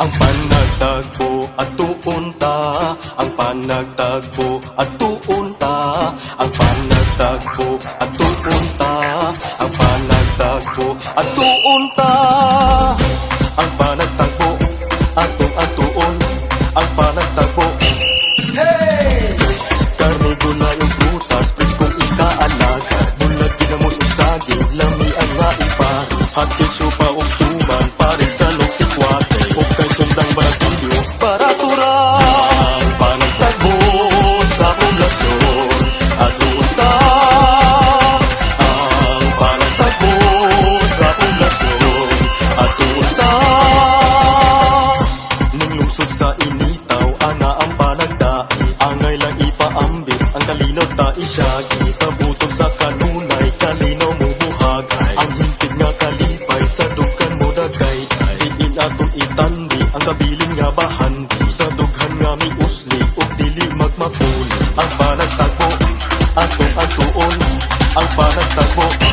ang panagtagpo at tuunta. Ang panagtagpo at tuunta. Ang panagtagpo at tuunta. Ang panagtagpo at tuunta. Ang panagtagpo at tuun ang panagtagpo Karne gulay ang prutas, preskong ikaalaga. Bulag ginamos o saging, lami ang nga iparis Hatil supa o suman, pare sa si poblasyon At unta Ang panagtagbo sa poblasyon. At unta Nung lungsod sa initaw, ana ang panagdai Angay lang ipaambit, ang kalinaw ta isyagi Kabutog sa kanunay, kalinaw mo buhagay Ang hintig nga kalipay, sa dugkan mo dagay. Diin atong itandi, ang kabiling nga bahandi Sa dughan nga may usli, ug dili magmapuli Ang panagtagbo, atong atuon Ang panagtagbo,